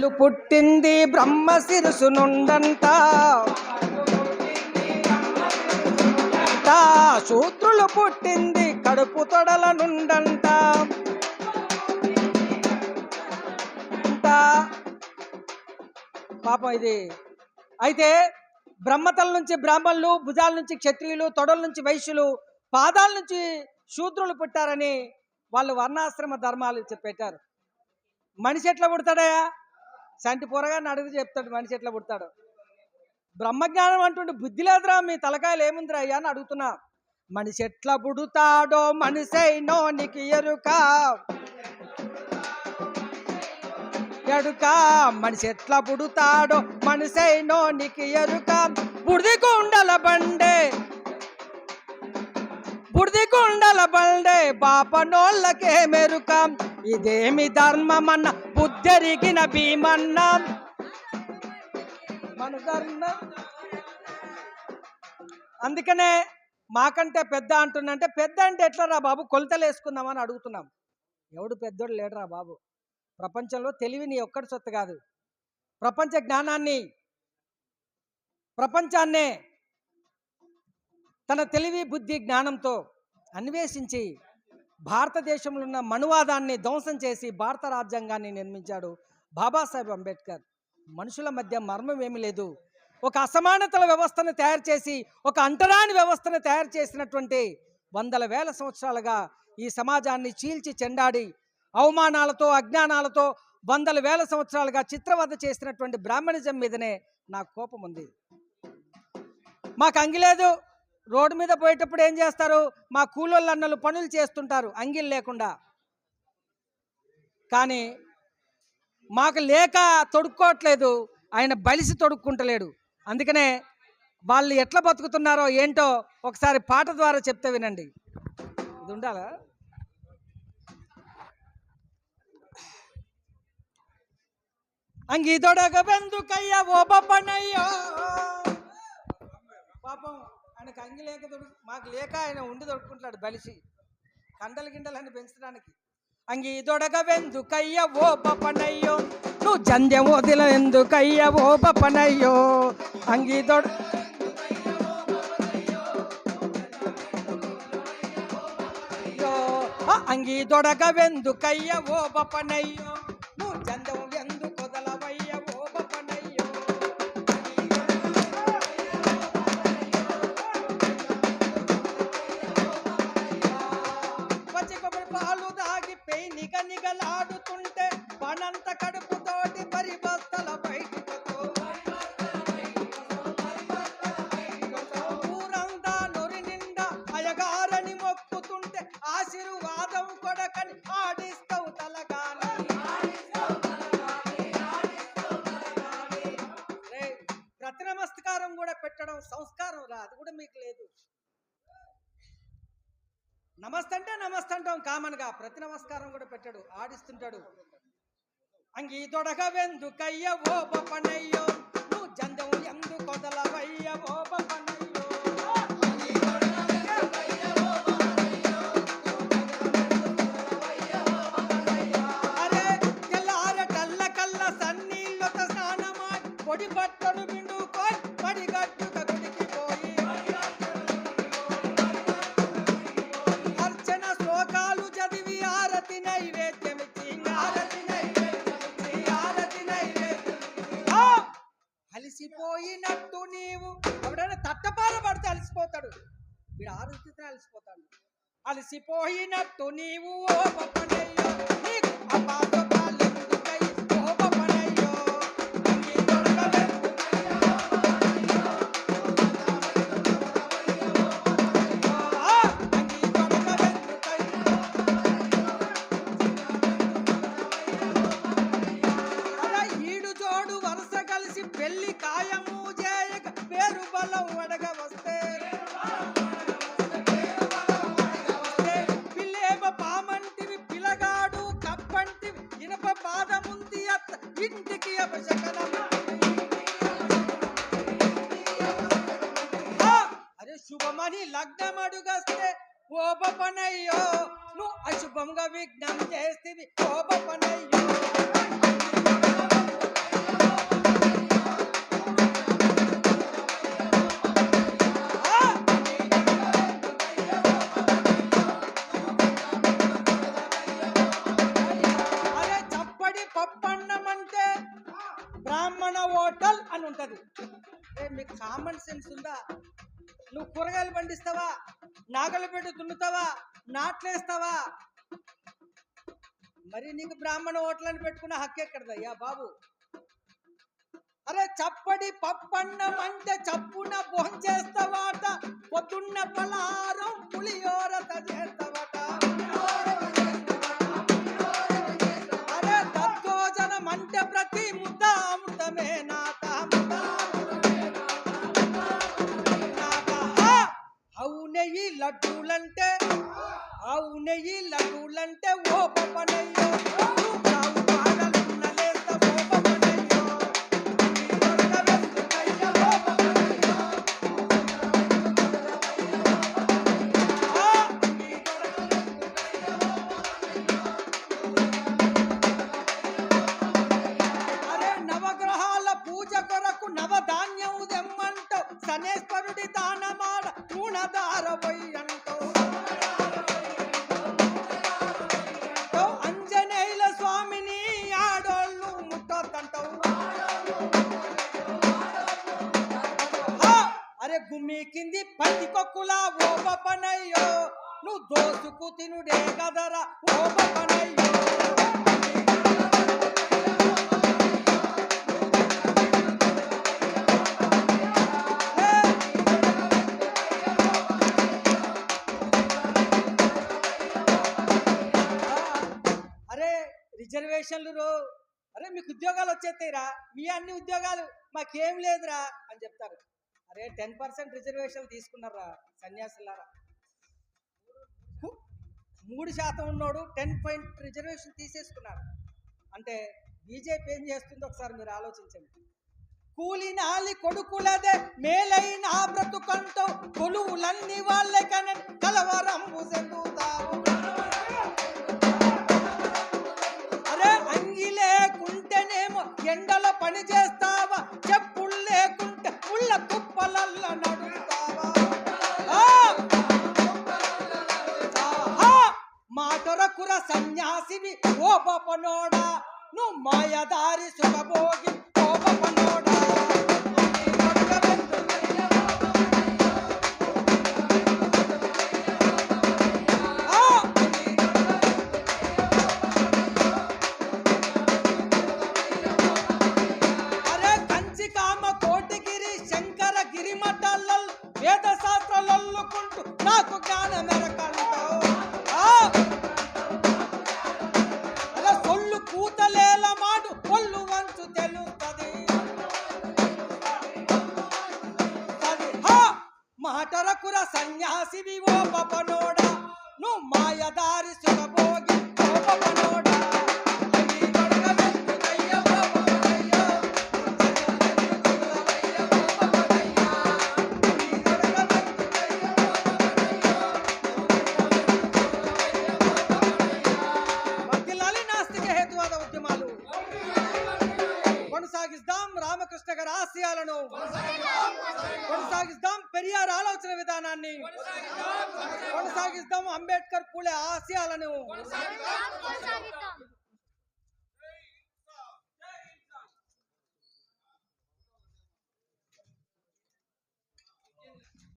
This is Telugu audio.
లు పుట్టింది బ్రహ్మ శిరసు నుండంట. తా శూద్రులు పుట్టింది కడుపు తొడల నుండంట. పాపం ఇది. అయితే బ్రహ్మతల నుంచి బ్రాహ్మణులు భుజాల నుంచి క్షత్రియులు తొడల నుంచి వైశ్యులు పాదాల నుంచి శూద్రులు పుట్టారని వాళ్ళు వర్ణాశ్రమ ధర్మాలు పెట్టారు మనిషి ఎట్లా పుడతాడయా సంటి పొరగాన్ని అడుగు చెప్తాడు మనిషి ఎట్లా పుడతాడు. బ్రహ్మజ్ఞానం అంటుండే బుద్ధి లేదురా మీ తలకాయలు ఏముందిరా అయ్యా అని అడుగుతున్నా. మనిషి ఎట్లా పుడుతాడో మనిషైనో నీకు ఎరుక. ఎడుక మనిషి ఎట్లా పుడుతాడో మనిషైనో నీకు ఎరుక. బుడిది కుండల బండే బుడిది గుండల బండే పాపనోళ్ళకే మెరుక. ఇదేమి ధర్మమన్న బుద్ధరిగిన భీమన్న. మన ధర్మ. అందుకనే మాకంటే పెద్ద అంటున్నంటే పెద్ద అంటే ఎట్లరా బాబు? కొలతలు వేసుకుందామని అడుగుతున్నాం. ఎవడు పెద్దోడు లేడురా బాబు? ప్రపంచంలో తెలివి నీ ఒక్కడి సొత్తు కాదు. ప్రపంచ జ్ఞానాన్ని ప్రపంచాన్నే తన తెలివి బుద్ధి జ్ఞానంతో అన్వేషించి భారతదేశంలో ఉన్న మనువాదాన్ని ధ్వంసం చేసి భారత రాజ్యాంగాన్ని నిర్మించాడు బాబాసాహెబ్ అంబేద్కర్. మనుషుల మధ్య మర్మం ఏమీ లేదు. ఒక అసమానతల వ్యవస్థను తయారు చేసి ఒక అంటరాని వ్యవస్థను తయారు చేసినటువంటి వందల వేల సంవత్సరాలుగా ఈ సమాజాన్ని చీల్చి చెండాడి అవమానాలతో అజ్ఞానాలతో వందల వేల సంవత్సరాలుగా చిత్రవద చేసినటువంటి బ్రాహ్మణిజం మీదనే నాకు కోపం ఉంది. మాకు అంగిలేదు. రోడ్డు మీద పోయేటప్పుడు ఏం చేస్తారు? మా కూలోళ్ళు అన్నలు పనులు చేస్తుంటారు అంగిల్ లేకుండా. కానీ మాకు లేక తొడుక్కోవట్లేదు ఆయన బలిసి తొడుక్కుంటలేడు. అందుకనే వాళ్ళు ఎట్లా బతుకుతున్నారో ఏంటో ఒకసారి పాట ద్వారా చెప్తే వినండి. ఇది ఉండాలా? అంగి దొడగ ఓ బొబ్బనయ్యో. పాపం ఆయనకు అంగి లేక దొరుకు మాకు లేక ఆయన ఉండి దొడుకుంటాడు బలిసి. కండలు గిండలని పెంచడానికి. అంగి దొడగవెందుకయ్య ఓ పపనయ్యో నువ్వు జంధ్యం వదిల ఎందుకయ్య ఓ పపనయ్యో. అంగి దొడ అయ్యో, ఆ అంగి దొడగవెందుకయ్య ఓ పపనయ్యో. నిగలాడుతుంటే కడుపుతోటి మరి బస్తల బయటికి ఊరంతా నొరి నిండా అయగారని మొక్కుతుంటే ఆశీర్వాదం కొడకని ఆడిస్తావు తలగాన. రేయ్, ప్రతి నమస్కారం కూడా పెట్టడం సంస్కారం రా అది కూడా మీకు లేదు. నమస్తే అంటే నమస్తే అంటాం కామన్గా ప్రతి నమస్కారం కూడా పెట్టాడు ఆడిస్తుంటాడు. అంగి దొడగవెందు కయ్య ఓ బొప్పనయ్యో నువ్వు జందం ఎందు కొదలవయ్య ఓ బొప్పనయ్యో అలసిపోయినట్టు నీవు. ఎవడైనా తట్టపార పడితే అలసిపోతాడు. వీడు ఆరోగ్యతో అలసిపోతాడు. అలసిపోయినట్టు నీవు ఓ పప్పనయ్యో నీకు అపాసపాలెందుకై ఓ శుభమని లగ్నం అడుగస్తే ఓ నువ్వు అశుభంగా విఘ్నం చేస్తుంది ఓపనయ్యో పండిస్తావా? నాగలు పెట్టి దున్నుతావా? నాట్లేస్తావా? మరి నీకు బ్రాహ్మణ ఓట్లను పెట్టుకున్న హక్కు ఎక్కడదయ్యా బాబు? అరే చప్పడి పప్పన్నం అంటే చప్పున భోంచేస్తావాట పొద్దున్న పలహారం పులియోర చేస్తావట. లడ్డూలంటే ఆవు నెయ్యి లడ్డూలంటే ఓ పప్పనయ్యో నవధాన్యము దెమ్మంటో సనేశ్వరుడి దానమాడ తూణదారపోయి గుమ్మి కింది పత్తి కొక్కులా ఓ పనయ్యో నువ్వు దోసుకు తినుడే కదరా ఓ పనయ్యో అరే రిజర్వేషన్లు రో. అరే మీకు ఉద్యోగాలు వచ్చేస్తాయిరా. మీ అన్ని ఉద్యోగాలు. మాకేం లేదురా అని చెప్తారు. అరే టెన్ పర్సెంట్ రిజర్వేషన్ తీసుకున్నారా సన్యాసులారా? మూడు శాతం ఉన్నోడు టెన్ పాయింట్ రిజర్వేషన్ తీసేసుకున్నాడు అంటే బీజేపీ ఏం చేస్తుందో ఒకసారి మీరు ఆలోచించండి. కూలి నాలి కొడుకులదే మేలైన బ్రతుకంటూ కొలువులన్నీ వాళ్ళే కన కలవరంబు సన్యాసివి ఓ పపనోడా నువ్వు మాయదారి సుఖభోగి సన్యాసివి ఓ పపనోడా? నువ్వు మాయదారి సురభోగి ఓ పపనోడా? పెరియార్ ఆలోచన విధానాన్ని. కొనసాగిస్తాం అంబేద్కర్ పూలే ఆశయాలను.